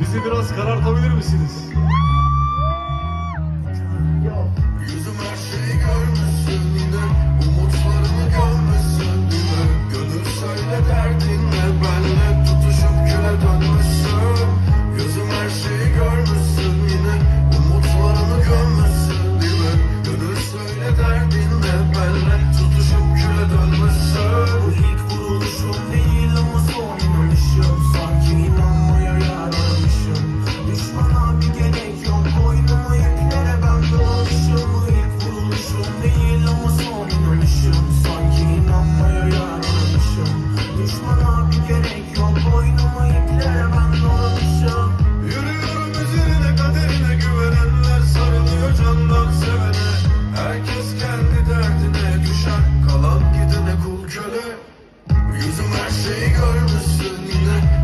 Bizi biraz karartabilir misiniz? her şeyi görmüşsün yine